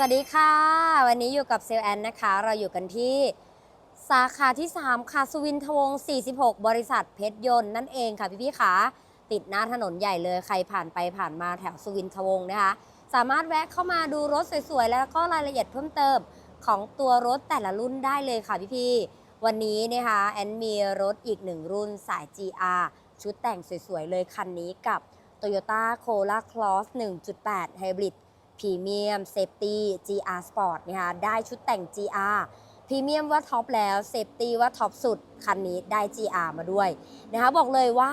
สวัสดีค่ะ วันนี้อยู่กับเซลลแอนนะคะ เราอยู่กันที่สาขาที่ 3 ค่ะ สุวินทวงศ์46 บริษัทเพชรยนต์นั่นเองค่ะ พี่ๆค่ะติดหน้าถนนใหญ่เลยใครผ่านไปผ่านมาแถวสุวินทวงศ์นะคะ สามารถแวะเข้ามาดูรถสวยๆ แล้วก็รายละเอียดเพิ่มเติมของตัวรถแต่ละรุ่นได้เลยค่ะพี่ๆวันนี้นะคะแอนมีรถอีกหนึ่งรุ่นสาย GR ชุดแต่งสวยๆ เลยคันนี้กับ Toyota Corolla Cross 1.8 Hybrid พรีเมียมเซฟตี้ GR Sport นะคะได้ชุดแต่ง GR พรีเมียมว่าท็อปแล้วเซฟตี้ว่าท็อปสุด คันนี้ได้ GR มาด้วยนะคะบอกเลยว่า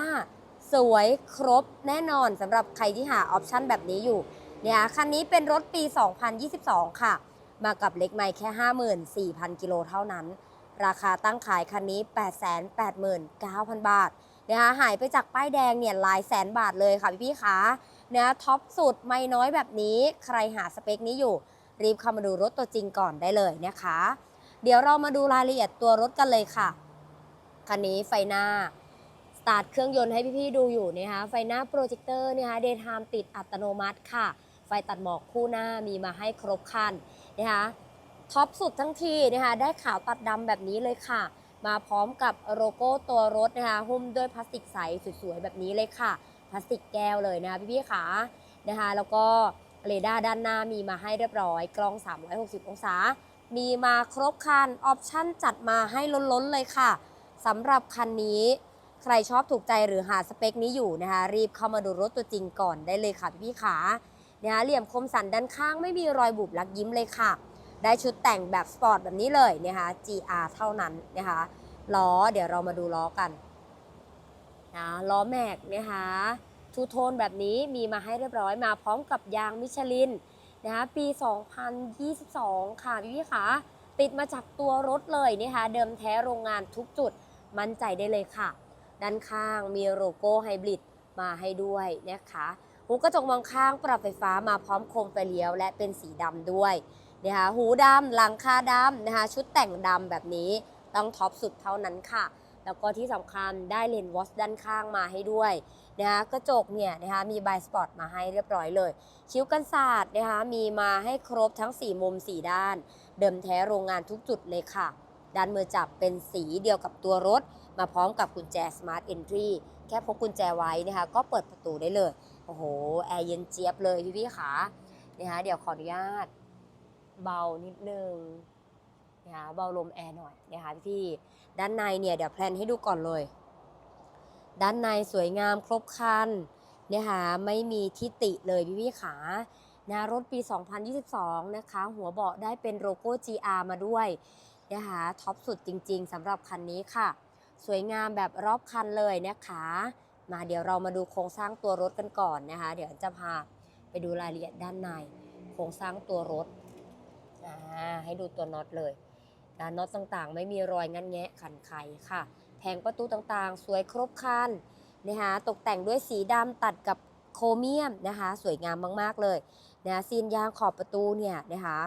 สวยครบแน่นอนสำหรับใครที่หาออปชั่นแบบนี้อยู่เนี่ยคันนี้เป็นรถปี 2022 ค่ะ มากับเล็กไม่แค่ 54,000 กิโลเท่านั้น ราคาตั้งขายคันนี้ 889,000 บาทนะคะหายไปจากป้ายแดงเนี่ยหลายแสนบาทเลยค่ะพี่ๆคะ นะท็อปสุดไม่น้อยแบบนี้ ใครหาสเปคนี้อยู่ รีบเข้ามาดูรถตัวจริงก่อนได้เลยนะคะ เดี๋ยวเรามาดูรายละเอียดตัวรถกันเลยค่ะ คันนี้ไฟหน้าสตาร์ทเครื่องยนต์ให้พี่ๆดูอยู่นะคะไฟหน้าโปรเจคเตอร์นะคะเดย์ไทม์ติดอัตโนมัติค่ะ ไฟตัดหมอกคู่หน้ามีมาให้ครบคันนะคะท็อปสุดทั้งทีนะคะได้ขาวตัดดำแบบนี้เลยค่ะ มาพร้อมกับโลโก้ตัวรถนะคะหุ้มด้วยพลาสติกใสสวยๆแบบนี้เลยค่ะ พลาสติกแก้วเลยนะคะพี่ๆขานะคะแล้วก็เรดาร์ด้านหน้ามีมาให้เรียบร้อย กล้อง 360 องศา มีมาครบคัน ออปชั่นจัดมาให้ล้นๆเลยค่ะสำหรับคันนี้ใครชอบถูกใจหรือหาสเปคนี้อยู่นะคะ รีบเข้ามาดูรถตัวจริงก่อนได้เลยค่ะพี่ๆขานะคะเหลี่ยมคมสันด้านข้างไม่มีรอยบุบลักยิ้มเลยค่ะ ได้ชุดแต่งแบบสปอร์ตแบบนี้เลยนะคะ GR เท่านั้นนะคะล้อเดี๋ยวเรามาดูล้อกัน นะล้อแม็กนะคะทูโทนแบบนี้มีมาให้เรียบร้อยมาพร้อมกับยางมิชลินนะคะปี 2022 ค่ะพี่ๆค่ะติดมาจากตัวรถเลยนะคะเดิมแท้โรงงานทุกจุดมั่นใจได้เลยค่ะ ด้านข้างมีโลโก้ไฮบริดมาให้ด้วยนะคะหูกระจกมองข้างปรับไฟฟ้ามาพร้อมโคมไฟเลี้ยว และเป็นสีดำด้วยนะคะหูดำหลังคาดำนะคะชุดแต่งดำแบบนี้ต้องท็อปสุดเท่านั้นค่ะ แล้วก็ที่สำคัญได้เลนส์วอชด้านข้างมาให้ด้วยนะคะกระจกเนี่ยนะคะมีบายสปอตมาให้เรียบร้อยเลย คิ้วกันศาสตร์นะคะมีมาให้ครบทั้ง 4 มุม 4 ด้าน เดิมแท้โรงงานทุกจุดเลยค่ะ ด้านมือจับเป็นสีเดียวกับตัวรถ มาพร้อมกับกุญแจ Smart Entry แค่พกกุญแจไว้นะคะก็เปิดประตูได้เลย โอ้โห แอร์เย็นเจี๊ยบเลยพี่พี่ขานะคะเดี๋ยวขออนุญาตเบานิดนึง นะคะเบาลมแอร์หน่อยนะคะพี่ด้านในเนี่ยเดี๋ยวแพลนให้ดูก่อนเลย ด้านในสวยงามครบคันนะคะไม่มีทิติเลยพี่พี่ขานะรถปี 2022 นะคะ หัวเบาะได้เป็นโลโก้ GR มาด้วยนะคะท็อปสุดจริงๆสำหรับคันนี้ค่ะ สวยงามแบบรอบคันเลยนะคะ มาเดี๋ยวเรามาดูโครงสร้างตัวรถกันก่อนนะคะ เดี๋ยวจะพาไปดูรายละเอียดด้านใน โครงสร้างตัวรถให้ดูตัวน็อตเลย นะน็อตต่างๆ ไม่มีรอยงันแงะขันไขค่ะ แผงประตูต่างๆ สวยครบครันนะคะตกแต่งด้วยสีดำตัดกับโครเมียมนะคะสวยงามมากๆเลยนะซีนยางขอบประตูเนี่ยนะคะ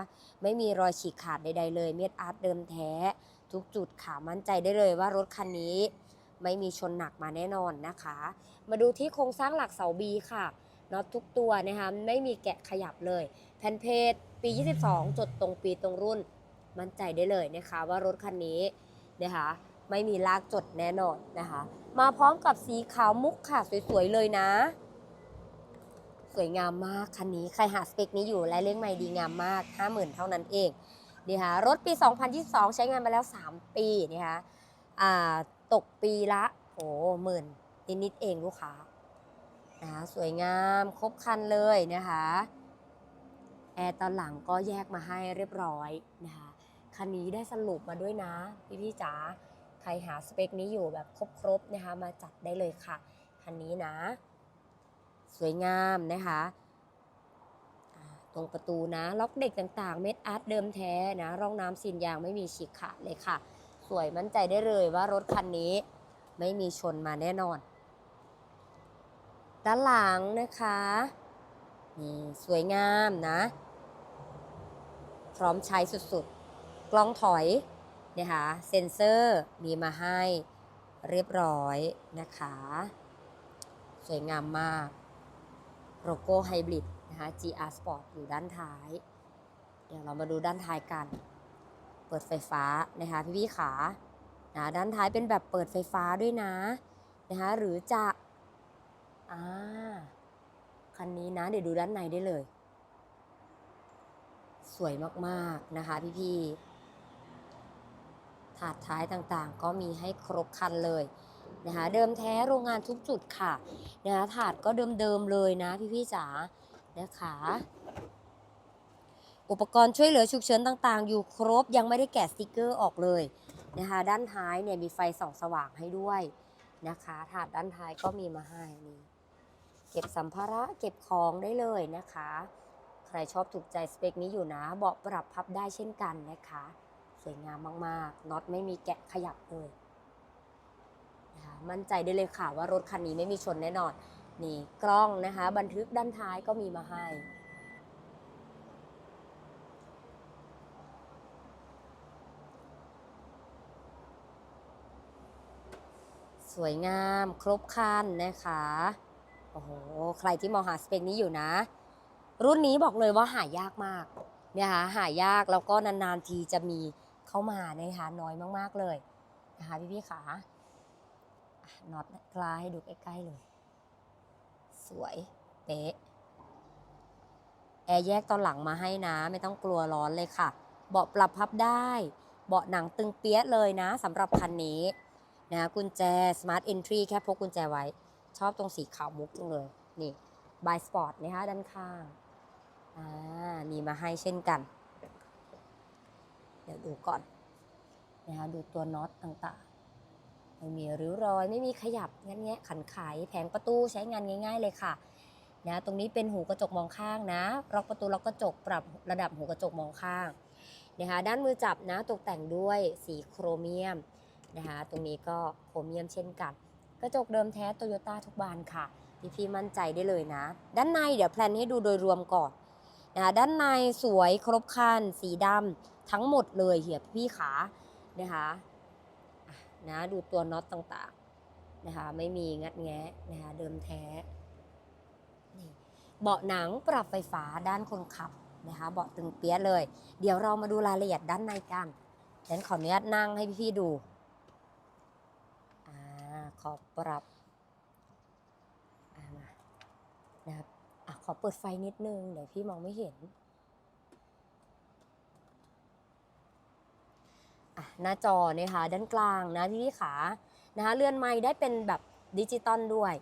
ไม่มีรอยฉีกขาดใดๆเลย เม็ดอาร์ตเดิมแท้ ทุกจุดค่ะมั่นใจได้เลยว่ารถคันนี้ไม่มีชนหนักมาแน่นอนนะคะ มาดูที่โครงสร้างหลักเสาบีค่ะน็อตทุกตัวนะคะไม่มีแกะขยับเลย แผ่นเพจปี 22 จดตรงปีตรงรุ่น มั่นใจได้เลยนะคะ ว่ารถคันนี้นะคะไม่มีลากจดแน่นอนนะคะ มาพร้อมกับสีขาวมุกค่ะสวยๆเลยนะ สวยงามมากคันนี้ใครหาสเปคนี้อยู่และเลี้ยงไม่ดีงามมาก 50,000 เท่านั้นเองนะคะรถปี 2022 ใช้งานมาแล้ว 3 ปีนะคะอ่าตกปีละโอ้หมื่นนิดๆเองลูกค้านะคะสวยงามครบคันเลยนะคะแอร์ตอนหลังก็แยกมาให้เรียบร้อยนะคะ คันนี้ได้สรุปมาด้วยนะ พี่ๆจ๋าใครหาสเปคนี้อยู่แบบครบๆนะคะมาจัดได้เลยค่ะ คันนี้นะ สวยงามนะคะตรงประตูนะล็อกเด็กต่างๆ เม็ดอาร์ตเดิมแท้นะร่องน้ำสินยางไม่มีฉีกขาดเลยค่ะ สวยมั่นใจได้เลยว่ารถคันนี้ไม่มีชนมาแน่นอน ด้านหลังนะคะนี่สวยงามนะ พร้อมใช้สุดๆ กล้องถอยนะคะเซ็นเซอร์มีมาให้เรียบร้อยนะคะ สวยงามมากโลโก้ไฮบริดนะคะ GR Sport อยู่ด้านท้าย เดี๋ยวเรามาดูด้านท้ายกัน เปิดไฟฟ้านะคะพี่พี่ขานะด้านท้ายเป็นแบบเปิดไฟฟ้าด้วยนะนะคะหรือจะอ่าคันนี้นะ เดี๋ยวดูด้านในได้เลย สวยมากๆนะคะพี่พี่ ถาดท้ายต่างๆ ก็มีให้ครบคันเลยนะคะเดิมแท้โรงงานทุกจุดค่ะนะคะถาดก็เดิมๆเลยนะพี่พี่ๆจ๋านะคะอุปกรณ์ช่วยเหลือฉุกเฉินต่างๆ อยู่ครบยังไม่ได้แกะสติกเกอร์ออกเลยนะคะด้านท้ายเนี่ยมีไฟส่องสว่างให้ด้วยนะคะถาดด้านท้ายก็มีมาให้นี่เก็บสัมภาระเก็บของได้เลยนะคะ ใครชอบถูกใจสเปคนี้อยู่นะเบาะปรับพับได้เช่นกันนะคะ สวยงามมากๆน็อตไม่มีแกะขยับเลยนะคะมั่นใจได้เลยค่ะว่ารถคันนี้ไม่มีชนแน่นอนนี่กล้องนะคะ บันทึกด้านท้ายก็มีมาให้สวยงามครบคันนะคะ โอ้โห ใครที่มองหาสเปคนี้อยู่นะ รุ่นนี้บอกเลยว่าหายากมากเนะคะหายากแล้วก็นานๆทีจะมี เข้ามานะคะน้อยมากๆเลยนะคะพี่ๆขาน็อตกลาให้ดูใกล้ๆเลย สวยเป๊ะแอร์แยกตอนหลังมาให้นะ ไม่ต้องกลัวร้อนเลยค่ะ เบาะปรับพับได้ เบาะหนังตึงเปี้ยะเลยนะสำหรับคันนี้นะกุญแจ Smart Entry แค่พกกุญแจไว้ ชอบตรงสีขาวมุกจังเลย นี่ By Sport นะคะด้านข้าง อ่า มีมาให้เช่นกัน ดี๋ยวดูก่อนนะคะดูตัวน็อตต่างๆ ไม่มีริ้วรอยไม่มีขยับงั้นแงะขันไขแผงประตูใช้งานง่าย ๆเลยค่ะนะตรงนี้เป็นหูกระจกมองข้างนะล็อกประตูล็อกกระจกปรับระดับหูกระจกมองข้างนะคะด้านมือจับนะตกแต่งด้วยสีโครเมียมนะคะตรงนี้ก็โครเมียมเช่นกัน กระจกเดิมแท้โตโยต้าทุกบานค่ะพี่พี่มั่นใจได้เลยนะ ด้านในเดี๋ยวแพลนให้ดูโดยรวมก่อนนะคะด้านในสวยครบครันสีดำ ทั้งหมดเลยเหียพี่ขานะคะอะนะดูตัวน็อตต่างๆนะคะไม่มีงัดแงะนะคะเดิมแท้นี่เบาะหนังปรับไฟฟ้าด้านคนขับนะคะเบาะตึงเปี้ยเลย เดี๋ยวเรามาดูรายละเอียดด้านในกันฉันขออนุญาตนั่งให้พี่ๆดูอ่าขอปรับอ่ามานะครับอะขอเปิดไฟนิดนึงเดี๋ยวพี่มองไม่เห็น อะ หน้าจอนะคะด้านกลางนะพี่พี่ขานะคะเลื่อนไม้ได้เป็นแบบดิจิตอลด้วย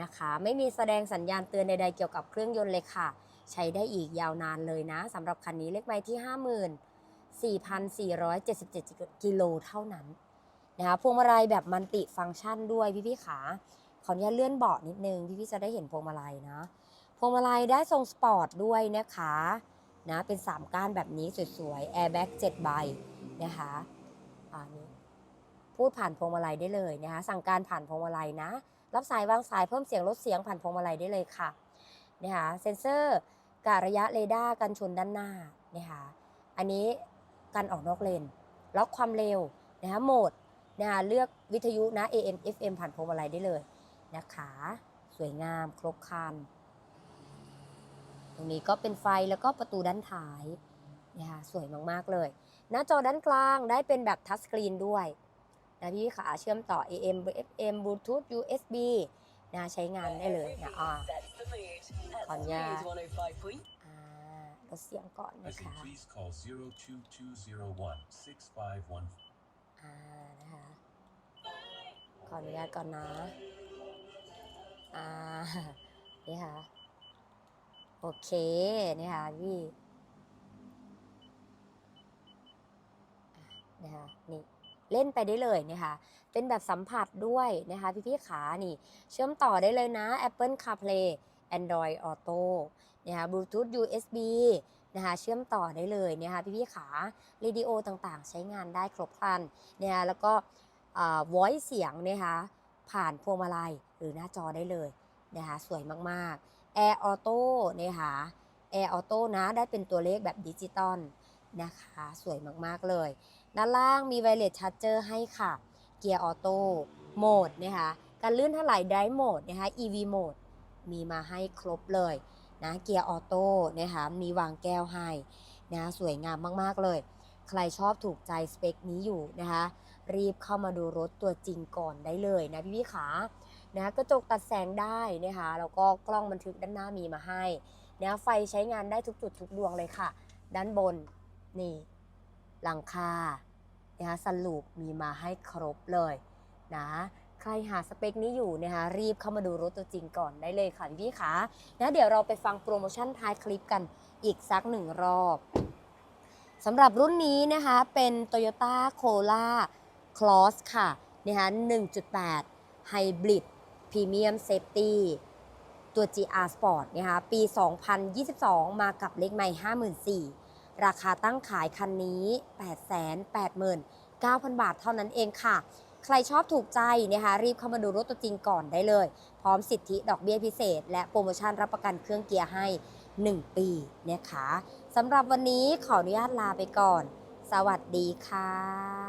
นะคะไม่มีแสดงสัญญาณเตือนใดๆเกี่ยวกับเครื่องยนต์เลยค่ะ ใช้ได้อีกยาวนานเลยนะสำหรับคันนี้เลขไม้ที่ 54,477 กิโลเท่านั้นนะคะพวงมาลัยแบบมันติฟังก์ชันด้วยพี่พี่ขาขออนุญาตเลื่อนเบาะนิดนึงพี่พี่จะได้เห็นพวงมาลัยนะพวงมาลัยได้ทรงสปอร์ตด้วยนะคะนะเป็น 3 ก้านแบบนี้สวยๆแอร์แบ็ก7ใบนะคะ นนี้พูดผ่านพวงมาลัยได้เลยนะคะสั่งการผ่านพวงมาลัยนะ รับสายวางสายเพิ่มเสียงลดเสียงผ่านพวงมาลัยได้เลยค่ะนะคะเซ็นเซอร์กะระยะเรดาร์กันชนด้านหน้านะคะอันนี้กันออกนอกเลน ล็อกความเร็วนะคะโหมดนะคะเลือกวิทยุนะ AM FM ผ่านพวงมาลัยได้เลยนะคะสวยงามครบครันตรงนี้ก็เป็นไฟแล้วก็ประตูด้านท้าย นะคะสวยมากๆเลย หน้าจอด้านกลางได้เป็นแบบทัชสกรีนด้วยนะพี่ขาเชื่อมต่อ AM FM Bluetooth USB นะใช้งานได้เลยนะอ่าขออนุญาตอ่าลดเสียงก่อนนะคะอ่านะคะขออนุญาตก่อนนะอ่านี่ค่ะ โอเค นี่ค่ะพี่อะ นะคะนี่เล่นไปได้เลยนะคะ เป็นแบบสัมผัสด้วยนะคะพี่พี่ๆขานี่ เชื่อมต่อได้เลยนะ Apple CarPlay Android Auto นะคะ Bluetooth USB นะคะเชื่อมต่อได้เลยนะคะพี่พี่ๆขาเรดิโอต่างๆ ใช้งานได้ครบครันนะคะแล้วก็อ่า voice เสียงนะคะผ่านพวงมาลัยหรือหน้าจอได้เลยนะคะสวยมากๆ Air Auto นะคะ Air Auto นะได้เป็นตัวเลขแบบดิจิตอล นะคะ สวยมากๆเลย ด้านล่างมี Wireless Charger ให้ค่ะ เกียร์ออโต้โหมดนะคะการลื่นเท่าไหร่ได้โหมดนะคะ EV โหมดมีมาให้ครบเลยนะเกียร์ออโต้นะคะมีวางแก้วให้นะสวยงามมากๆเลย ใครชอบถูกใจสเปคนี้อยู่นะคะ รีบเข้ามาดูรถตัวจริงก่อนได้เลยนะพี่พี่ขานะกระจกตัดแสงได้นะคะแล้วก็กล้องบันทึกด้านหน้ามีมาให้นะไฟใช้งานได้ทุกจุดทุกดวงเลยค่ะ ด้านบน นี่หลังคานะคะสลูปมีมาให้ครบเลยนะใครหาสเปคนี้อยู่นะคะรีบเข้ามาดูรถตัวจริงก่อนได้เลยค่ะพี่ๆคะนะเดี๋ยวเราไปฟังโปรโมชั่นท้ายคลิปกันอีกสักหนึ่งรอบสำหรับรุ่นนี้นะคะเป็น Toyota Corolla Cross ค่ะนะคะ1.8 Hybrid Premium Safety ตัว GR Sport นะคะปี 2022 มากับเลขใหม่ 54,000 ราคาตั้งขายคันนี้ 889,000 บาทเท่านั้นเองค่ะ ใครชอบถูกใจนะคะรีบเข้ามาดูรถตัวจริงก่อนได้เลย พร้อมสิทธิดอกเบี้ยพิเศษ และโปรโมชั่นรับประกันเครื่องเกียร์ให้ 1 ปีนะคะสำหรับวันนี้ขออนุญาตลาไปก่อน สวัสดีค่ะ